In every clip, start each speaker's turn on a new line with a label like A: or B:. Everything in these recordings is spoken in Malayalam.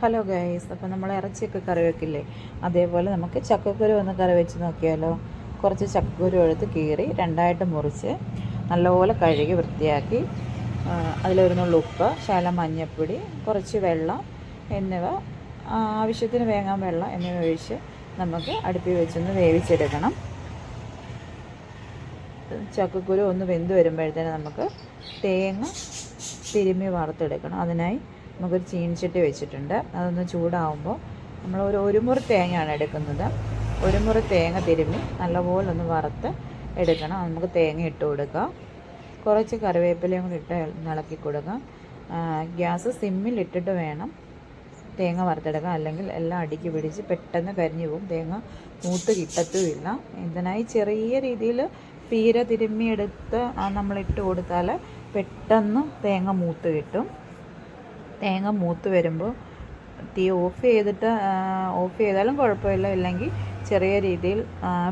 A: ഹലോ ഗൈസ് അപ്പോൾ നമ്മൾ ഇറച്ചിയൊക്കെ കറി വെക്കില്ലേ? അതേപോലെ നമുക്ക് ചക്കക്കുരു ഒന്ന് കറി വെച്ച് നോക്കിയാലോ. കുറച്ച് ചക്കക്കുരു എടുത്ത് കീറി രണ്ടായിട്ട് മുറിച്ച് നല്ലപോലെ കഴുകി വൃത്തിയാക്കി അതിലൊരുന്നുള്ള അതിലൊരു നുള്ളു ഉപ്പ് ശകലം മഞ്ഞൾപ്പൊടി കുറച്ച് വെള്ളം എന്നിവ ആവശ്യത്തിന് വേങ്ങാൻ വെള്ളം എന്നിവ ഒഴിച്ച് നമുക്ക് അടുപ്പിൽ വെച്ചൊന്ന് വേവിച്ചെടുക്കണം. ചക്കക്കുരു ഒന്ന് വെന്ത് വരുമ്പോഴത്തേന് നമുക്ക് തേങ്ങ തിരുമ്മി വറുത്തെടുക്കണം. അതിനായി നമുക്കൊരു ചീനിച്ചട്ടി വെച്ചിട്ടുണ്ട്. അതൊന്ന് ചൂടാവുമ്പോൾ നമ്മൾ ഒരു ഒരു മുറി തേങ്ങയാണ് എടുക്കുന്നത്. ഒരു മുറി തേങ്ങ തിരുമ്മി നല്ലപോലെ ഒന്ന് വറുത്ത് എടുക്കണം. നമുക്ക് തേങ്ങ ഇട്ട് കൊടുക്കാം. കുറച്ച് കറിവേപ്പിലയും കൂടി ഇട്ട് ഇളക്കി കൊടുക്കാം. ഗ്യാസ് സിമ്മിൽ ഇട്ടിട്ട് വേണം തേങ്ങ വറുത്തെടുക്കാം അല്ലെങ്കിൽ എല്ലാം അടുക്കി പിടിച്ച് പെട്ടെന്ന് കരിഞ്ഞു പോകും. തേങ്ങ മൂത്ത് കിട്ടത്തുമില്ല. ഇതിനായി ചെറിയ രീതിയിൽ പീര തിരുമ്മിയെടുത്ത് നമ്മളിട്ട് കൊടുത്താൽ പെട്ടെന്ന് തേങ്ങ മൂത്ത് കിട്ടും. തേങ്ങ മൂത്ത് വരുമ്പോൾ തീ ഓഫ് ചെയ്തിട്ട് ഓഫ് ചെയ്താലും കുഴപ്പമില്ല. ഇല്ലെങ്കിൽ ചെറിയ രീതിയിൽ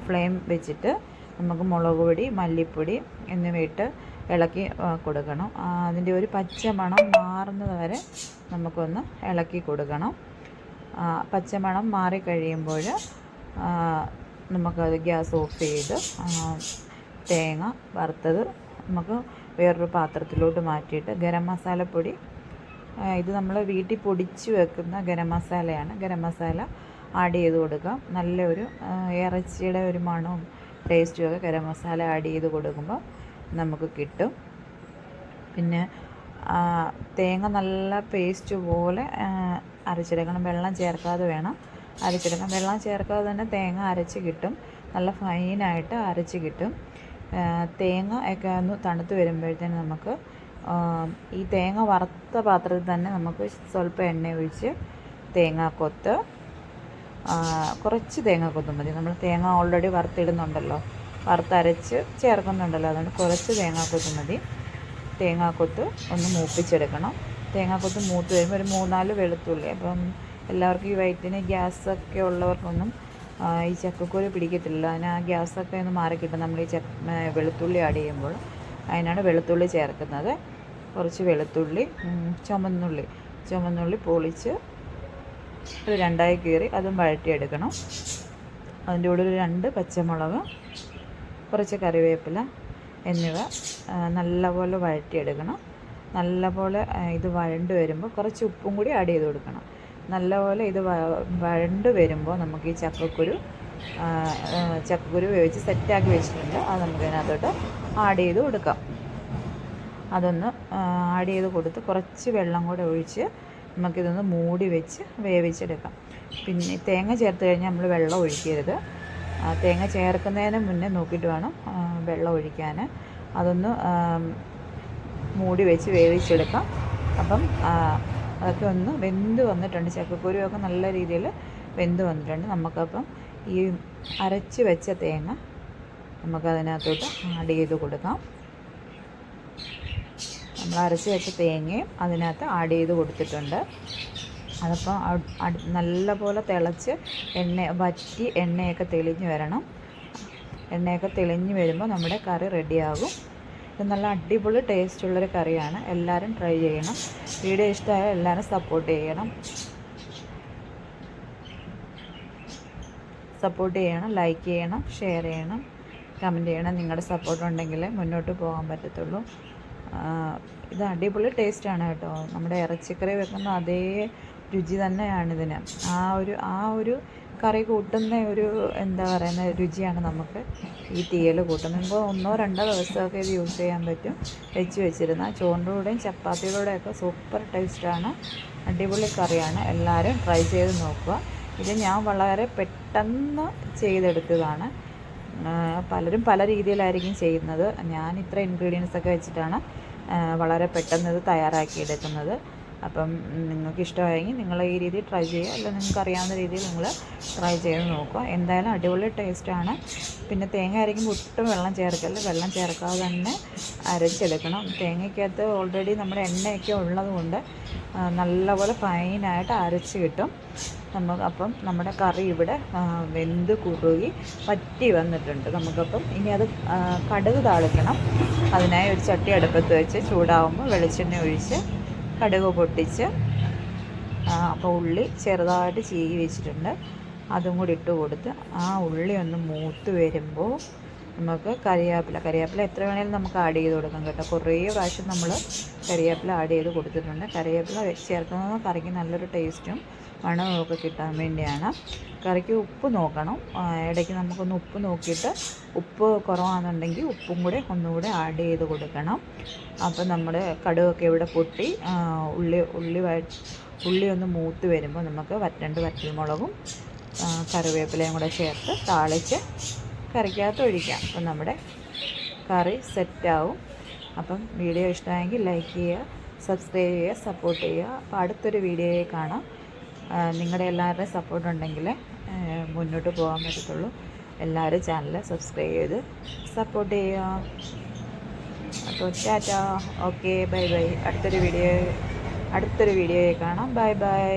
A: ഫ്ലെയിം വെച്ചിട്ട് നമുക്ക് മുളക് പൊടി മല്ലിപ്പൊടി എന്നിവ ഇട്ട് ഇളക്കി കൊടുക്കണം. അതിന്റെ ഒരു പച്ച മണം മാറുന്നത് വരെ നമുക്കൊന്ന് ഇളക്കി കൊടുക്കണം. പച്ച മണം മാറിക്കഴിയുമ്പോൾ നമുക്കത് ഗ്യാസ് ഓഫ് ചെയ്ത് തേങ്ങ വറുത്തത് നമുക്ക് വേറൊരു പാത്രത്തിലോട്ട് മാറ്റിയിട്ട് ഗരം മസാലപ്പൊടി ഇത് നമ്മൾ വീട്ടിൽ പൊടിച്ച് വെക്കുന്ന ഗരം മസാലയാണ്. ഗരം മസാല ആഡ് ചെയ്ത് കൊടുക്കാം നല്ലൊരു ഇറച്ചിയുടെ ഒരു മണവും ടേസ്റ്റും ഒക്കെ ഗരം മസാല ആഡ് ചെയ്ത് കൊടുക്കുമ്പോൾ നമുക്ക് കിട്ടും. പിന്നെ തേങ്ങ നല്ല പേസ്റ്റ് പോലെ അരച്ചെടുക്കണം വെള്ളം ചേർക്കാതെ വേണം അരച്ചെടുക്കണം വെള്ളം ചേർക്കാതെ തന്നെ തേങ്ങ അരച്ച് കിട്ടും. നല്ല ഫൈനായിട്ട് അരച്ച് കിട്ടും. തേങ്ങ ഒക്കെ ഒന്ന് തണുത്ത് വരുമ്പോഴത്തേന് നമുക്ക് ഈ തേങ്ങ വറുത്ത പാത്രത്തിൽ തന്നെ നമുക്ക് സ്വല്പം എണ്ണ ഒഴിച്ച് തേങ്ങാക്കൊത്ത് കുറച്ച് തേങ്ങാക്കൊത്ത് മതി. നമ്മൾ തേങ്ങ ഓൾറെഡി വറുത്തിടുന്നുണ്ടല്ലോ. വറുത്തരച്ച് ചേർക്കുന്നുണ്ടല്ലോ. അതുകൊണ്ട് കുറച്ച് തേങ്ങാക്കൊത്ത് മതി. തേങ്ങാക്കൊത്ത് ഒന്ന് മൂപ്പിച്ചെടുക്കണം. തേങ്ങാക്കൊത്ത് മൂത്ത് വരുമ്പോൾ ഒരു മൂന്നാൽ വെളുത്തുള്ളി. അപ്പം എല്ലാവർക്കും ഈ വയറ്റിന് ഗ്യാസൊക്കെ ഉള്ളവർക്കൊന്നും ഈ ചക്കക്കൂര് പിടിക്കത്തില്ല അതിന് ആ ഗ്യാസൊക്കെ ഒന്ന് മാറിക്കിട്ടും. നമ്മൾ ഈ ഏ, വെളുത്തുള്ളി ആഡ് ചെയ്യുമ്പോൾ. അതിനാണ് വെളുത്തുള്ളി ചേർക്കുന്നത്. കുറച്ച് വെളുത്തുള്ളി ചുമന്നുള്ളി. ചുമന്നുള്ളി പൊളിച്ച് ഒരു രണ്ടായി കീറി അതും വഴറ്റിയെടുക്കണം. അതിന്റെ കൂടെ ഒരു രണ്ട് പച്ചമുളക് കുറച്ച് കറിവേപ്പില എന്നിവ നല്ലപോലെ വഴറ്റിയെടുക്കണം. നല്ലപോലെ ഇത് വഴണ്ട് വരുമ്പോൾ കുറച്ച് ഉപ്പും കൂടി ആഡ് ചെയ്ത് കൊടുക്കണം. നല്ലപോലെ ഇത് വഴണ്ട് വരുമ്പോൾ നമുക്ക് ഈ ചക്കക്കുരു ചക്കക്കുരു വേവിച്ച് സെറ്റാക്കി വെച്ചിട്ടുണ്ട്. അത് നമുക്ക് ഇതിനകത്തോട്ട് ആഡ് ചെയ്ത് കൊടുക്കാം. അതൊന്ന് ആഡ് ചെയ്ത് കൊടുത്ത് കുറച്ച് വെള്ളം കൂടെ ഒഴിച്ച് നമുക്കിതൊന്ന് മൂടി വെച്ച് വേവിച്ചെടുക്കാം. പിന്നെ തേങ്ങ ചേർത്ത് കഴിഞ്ഞാൽ നമ്മൾ വെള്ളം ഒഴിക്കരുത്. തേങ്ങ ചേർക്കുന്നതിന് മുന്നേ നോക്കിയിട്ട് വേണം വെള്ളം ഒഴിക്കാൻ. അതൊന്ന് മൂടി വെച്ച് വേവിച്ചെടുക്കാം. അപ്പം അതൊക്കെ ഒന്ന് വെന്ത് വന്നിട്ടുണ്ട്. ചക്കക്കുരുവൊക്കെ നല്ല രീതിയിൽ വെന്ത് വന്നിട്ടുണ്ട്. നമുക്കപ്പം ഈ അരച്ച് വെച്ച തേങ്ങ നമുക്കതിനകത്തോട്ട് ആഡ് ചെയ്ത് കൊടുക്കാം. നമ്മൾ അരച്ച് വെച്ച തേങ്ങയും അതിനകത്ത് ആഡ് ചെയ്ത് കൊടുത്തിട്ടുണ്ട്. അതപ്പോൾ നല്ലപോലെ തിളച്ച് എണ്ണ വറ്റി എണ്ണയൊക്കെ തെളിഞ്ഞ് വരണം. എണ്ണയൊക്കെ തെളിഞ്ഞ് വരുമ്പോൾ നമ്മുടെ കറി റെഡിയാകും ഇത് നല്ല അടിപൊളി ടേസ്റ്റുള്ളൊരു കറിയാണ്. എല്ലാവരും ട്രൈ ചെയ്യണം. വീഡിയോ ഇഷ്ടമായ എല്ലാവരും സപ്പോർട്ട് ചെയ്യണം. സപ്പോർട്ട് ചെയ്യണം ലൈക്ക് ചെയ്യണം ഷെയർ ചെയ്യണം കമന്റ് ചെയ്യണം. നിങ്ങളുടെ സപ്പോർട്ട് ഉണ്ടെങ്കിൽ മുന്നോട്ട് പോകാൻ പറ്റത്തുള്ളൂ. ഇത് അടിപൊളി ടേസ്റ്റാണ് കേട്ടോ. നമ്മുടെ ഇറച്ചിക്കറി വെക്കുന്ന അതേ രുചി തന്നെയാണ് ഇതിന്. ആ ഒരു ആ ഒരു കറി കൂട്ടുന്ന ഒരു എന്താ പറയുന്ന രുചിയാണ് നമുക്ക് ഈ തീയൽ കൂട്ടുമ്പോൾ ഒന്നോ രണ്ടോ ദിവസമൊക്കെ ഇത് യൂസ് ചെയ്യാൻ പറ്റും. വെച്ച് വെച്ചിരുന്ന ചോറിന്റെ കൂടെയും ചപ്പാത്തിയുടെ ഒക്കെ സൂപ്പർ ടേസ്റ്റാണ് അടിപൊളി കറിയാണ്. എല്ലാവരും ട്രൈ ചെയ്ത് നോക്കുക. ഇത് ഞാൻ വളരെ പെട്ടെന്ന് ചെയ്തെടുത്തതാണ്. പലരും പല രീതിയിലായിരിക്കും ചെയ്യുന്നത്. ഞാൻ ഇത്ര ഇൻഗ്രീഡിയൻസ് ഒക്കെ വെച്ചിട്ടാണ് വളരെ പെട്ടെന്ന് ഇത് തയ്യാറാക്കിയെടുക്കുന്നത് അപ്പം നിങ്ങൾക്ക് ഇഷ്ടമായെങ്കിൽ നിങ്ങൾ ഈ രീതി ട്രൈ ചെയ്യുക. അല്ല നിങ്ങൾക്ക് അറിയാവുന്ന രീതിയിൽ നിങ്ങൾ ട്രൈ ചെയ്ത് നോക്കുക. എന്തായാലും അടിപൊളി ടേസ്റ്റാണ് പിന്നെ തേങ്ങ അരയ്ക്കുമ്പോൾ ഒട്ടും വെള്ളം ചേർക്കല്ല വെള്ളം ചേർക്കാതെ തന്നെ അരച്ചെടുക്കണം. തേങ്ങയ്ക്കകത്ത് ഓൾറെഡി നമ്മുടെ എണ്ണയൊക്കെ ഉള്ളതുകൊണ്ട് നല്ലപോലെ ഫൈനായിട്ട് അരച്ച് കിട്ടും. നമുക്ക് അപ്പം നമ്മുടെ കറി ഇവിടെ വെന്ത് കുറുകി വറ്റി വന്നിട്ടുണ്ട്. നമുക്കപ്പം ഇനി അത് കടുക് താളിക്കണം. അതിനായി ഒരു ചട്ടി അടുപ്പത്ത് വെച്ച് ചൂടാവുമ്പോൾ വെളിച്ചെണ്ണ ഒഴിച്ച് കടുക് പൊട്ടിച്ച് അപ്പോൾ ഉള്ളി ചെറുതായിട്ട് ചീകി വെച്ചിട്ടുണ്ട്. അതും കൂടി ഇട്ട് കൊടുത്ത് ആ ഉള്ളി ഒന്ന് മൂത്ത് വരുമ്പോൾ നമുക്ക് കറിവേപ്പില കറിവേപ്പില എത്ര വേണേലും നമുക്ക് ആഡ് ചെയ്ത് കൊടുക്കാം കേട്ടോ. കുറേ പ്രാവശ്യം നമ്മൾ കറിവേപ്പില ആഡ് ചെയ്ത് കൊടുത്തിട്ടുണ്ട്. കറിവേപ്പില ചേർക്കുന്നത് കറിക്ക് നല്ലൊരു ടേസ്റ്റും മണവും ഒക്കെ കിട്ടാൻ വേണ്ടിയാണ്. കറിക്ക് ഉപ്പ് നോക്കണം. ഇടയ്ക്ക് നമുക്കൊന്ന് ഉപ്പ് നോക്കിയിട്ട് ഉപ്പ് കുറവാണെന്നുണ്ടെങ്കിൽ ഉപ്പും കൂടെ ഒന്നുകൂടെ ആഡ് ചെയ്ത് കൊടുക്കണം. അപ്പോൾ നമ്മുടെ കടുകൊക്കെ ഇവിടെ പൊട്ടി ഉള്ളി ഉള്ളി ഉള്ളി ഒന്ന് മൂത്ത് വരുമ്പോൾ നമുക്ക് വറ്റണ്ട് വറ്റൽമുളകും കറിവേപ്പിലയും കൂടെ ചേർത്ത് താളിച്ച് കറിക്കകത്ത് ഒഴിക്കാം. അപ്പം നമ്മുടെ കറി സെറ്റാവും. അപ്പം വീഡിയോ ഇഷ്ടമായെങ്കിൽ ലൈക്ക് ചെയ്യുക സബ്സ്ക്രൈബ് ചെയ്യുക സപ്പോർട്ട് ചെയ്യുക. അപ്പോൾ അടുത്തൊരു വീഡിയോയെ കാണാം. നിങ്ങളുടെ എല്ലാവരുടെയും സപ്പോർട്ട് ഉണ്ടെങ്കിൽ മുന്നോട്ട് പോകാൻ പറ്റത്തുള്ളൂ. എല്ലാവരും ചാനൽ സബ്സ്ക്രൈബ് ചെയ്ത് സപ്പോർട്ട് ചെയ്യുക. അപ്പോൾ ടാറ്റാ. ഓക്കെ ബൈ ബൈ അടുത്തൊരു വീഡിയോ അടുത്തൊരു വീഡിയോയെ കാണാം. Bye bye